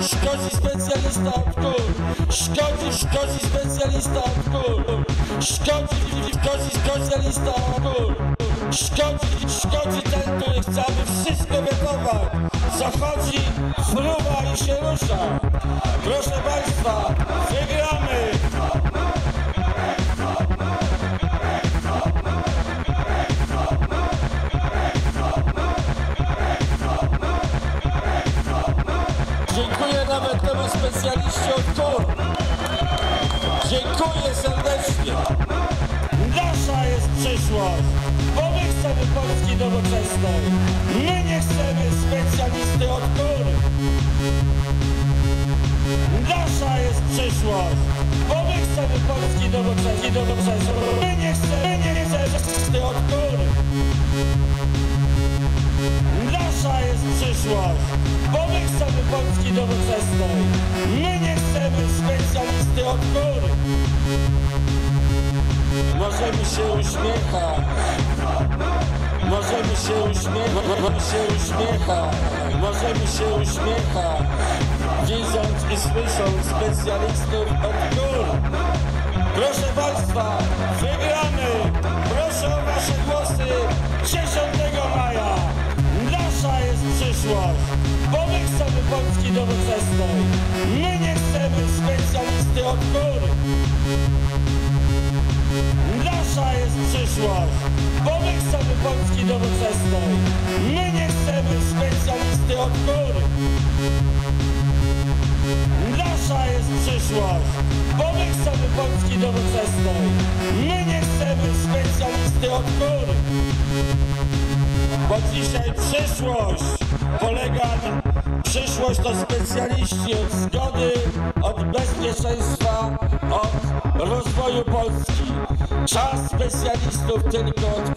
szkodzi specjalista od kul. Szkodzi, szkodzi specjalista od kul. Szkodzi, szkodzi specjalista od kul. Szkodzi, szkodzi ten, który chce, aby wszystko wychować. Zachodzi, fruwa i się rusza. Proszę Państwa, temu specjaliście od kur. Dziękuję serdecznie. Nasza jest przyszłość, bo my chcemy Polski nowoczesnej. My nie chcemy specjalisty od kur. Nasza jest przyszłość, bo my chcemy Polski nowoczesnej. nowoczesnej. My nie chcemy, nie chcemy od kur. Nasza jest przyszłość, bo my chcemy Polski nowoczesnej. Możemy się uśmiechać. Możemy się uśmiechać. Możemy się uśmiechać. Możemy się uśmiechać. Widząc i słysząc specjalistów od gór. Proszę Państwa, wygramy! Proszę o Wasze głosy 10 maja! Nasza jest przyszłość, specjalisty od góry. Bo dzisiaj przyszłość polega na... Przyszłość to specjaliści od zgody, od bezpieczeństwa, od rozwoju Polski. Czas specjalistów tylko od